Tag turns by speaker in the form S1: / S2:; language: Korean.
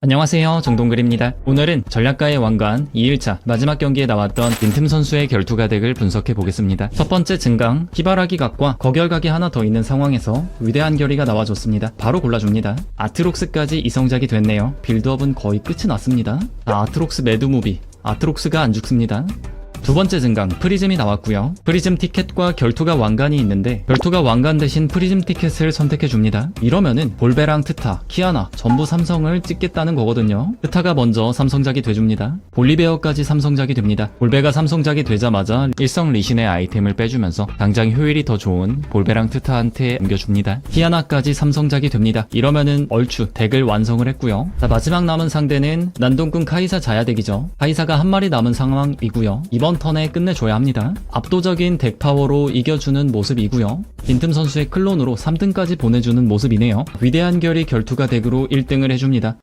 S1: 안녕하세요 정동글입니다. 오늘은 전략가의 왕관 2일차 마지막 경기에 나왔던 빈틈 선수의 결투 가 덱을 분석해 보겠습니다. 첫 번째 증강 히바라기 각과 거결각이 하나 더 있는 상황에서 위대한 결의가 나와줬습니다. 바로 골라줍니다. 아트록스까지 이성작이 됐네요. 빌드업은 거의 끝이 났습니다. 아, 아트록스 매드무비 아트록스가 안 죽습니다. 두 번째 증강 프리즘이 나왔고요. 프리즘 티켓과 결투가 왕관이 있는데 결투가 왕관 대신 프리즘 티켓을 선택해 줍니다. 이러면은 볼베랑 트타, 키아나 전부 삼성을 찍겠다는 거거든요. 트타가 먼저 삼성작이 돼줍니다. 볼리베어까지 삼성작이 됩니다. 볼베가 삼성작이 되자마자 일성 리신의 아이템을 빼주면서 당장 효율이 더 좋은 볼베랑 트타한테 옮겨줍니다. 키아나까지 삼성작이 됩니다. 이러면은 얼추 덱을 완성을 했고요. 자, 마지막 남은 상대는 난동꾼 카이사 자야덱이죠. 카이사가 한 마리 남은 상황이고요. 이번 턴에 끝내줘야 합니다. 압도적인 덱 파워로 이겨주는 모습이고요. 빈틈 선수의 클론으로 3등까지 보내주는 모습이네요. 위대한 결이 결투가 덱으로 1등을 해줍니다.